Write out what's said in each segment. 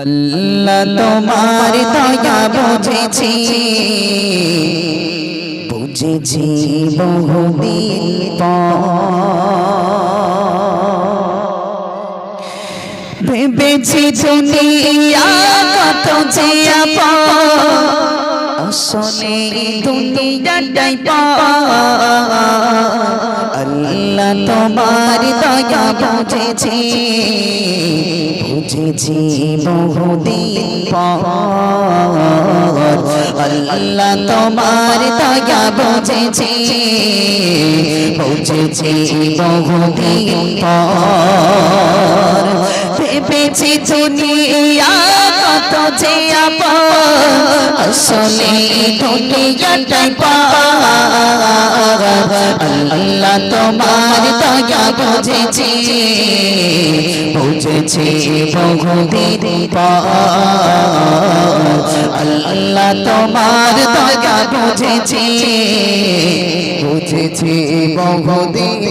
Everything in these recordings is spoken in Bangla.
আল্লাহ তোমার দয়া বুঝেছি। বুঝেছি বহুদিন ভেবেছি দুনিয়া কত যে আসলে দুনিয়াটাই আল্লাহ তোমার দয়া বুঝেছি। বুঝেছি বহুদিন পর আল্লাহ তোমার দয়া বুঝেছি বুঝেছি বহুদিন পর। ভেবেছি দুনিয়া কত যে আসলে দুনিয়াটাই পা আল্লাহ তোমার দয়া বুঝেছি। বুঝেছি বহুদিন আল্লাহ তোমার দয়া বুঝেছি। বুঝেছি বহুদিন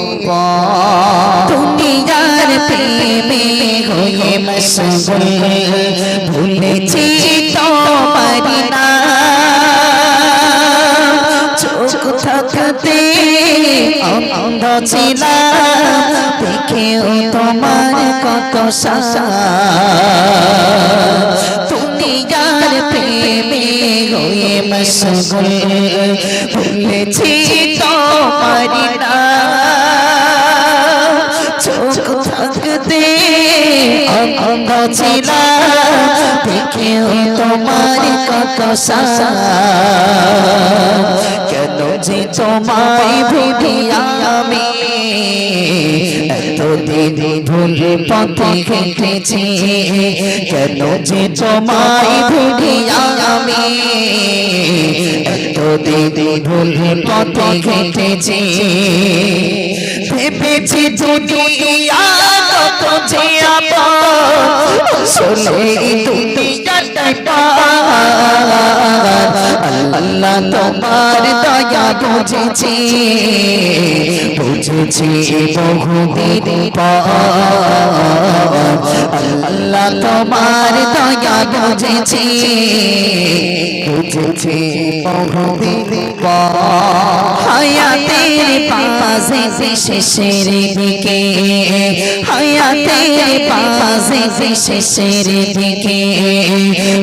দুনিয়ার প্রেমে হয়ে মশগুল। ভুলেছি তোমার অন্ধ ছিলাম, দেখেও তোমার কত সাসা দুনিয়ার প্রেমে হয়ে মশগুল ভুলেছি তোমার না চোখ থাকতে অন্ধ ছিলাম দেখেও তোমার কত কেন যে তোমায় ভুলি আমি? এতদিন ভুল পথে হেঁটেছি। কেন যে তোমায় ভুলি আমি? এতদিন ভুল পথে হেঁটেছি। ভেবেছি দুনিয়া কত যে দুনিয়াটাই আল্লাহ তোমার দয়া বুঝেছি বুঝেছি বহুদিন আল্লাহ তোমার দয়া বুঝেছি পর হায়াতের পাশে শেষের দিকে হায়াতের পাশে শেষের দিকে।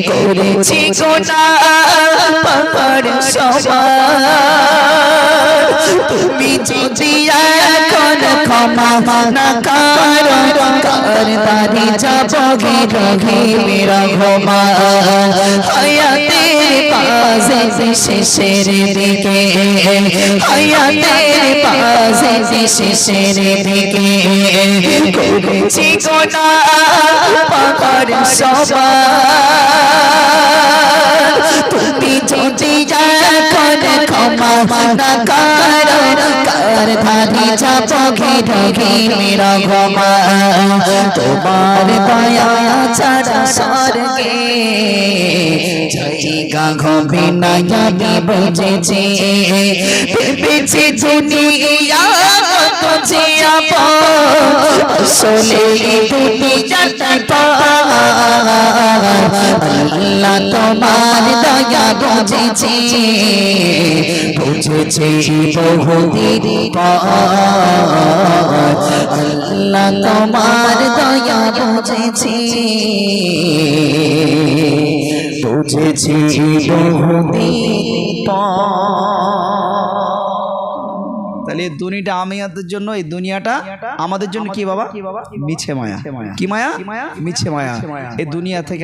করেছি গোটা পাপড় সবার তুমি যদি এখন ক্ষমা না করো, কার দারি যাব ঘিরে ঘিরে ঘমা হায়াতের পাশে শেষের দিকে, হায়াতের পাশে শেষের দিকে। করেছি গোনা পাপড় সবার। তুমি যদি এখন ক্ষমা না করো কার ধারি যাব ঘিরে ঘিরে ঘমা। তোমার দয়া ছাড়া স্বর্গে জায়গা ঘবে না আমি বুঝেছি ভেবেছি দুনিয়া কত যে আসলে দুনিয়াটা আল্লাহ তোমার দয়া বুঝেছি। বুঝেছি বহুদিন আল্লাহ তোমার দয়া বুঝেছি। বুঝেছি বহুদিন তাহলে এই দুনিয়াটা আমিয়াদের জন্য এই দুনিয়াটা আমাদের জন্য কি বাবা? মিছে মায়া। কি মায়া। মিছে মায়া। এই দুনিয়া থেকে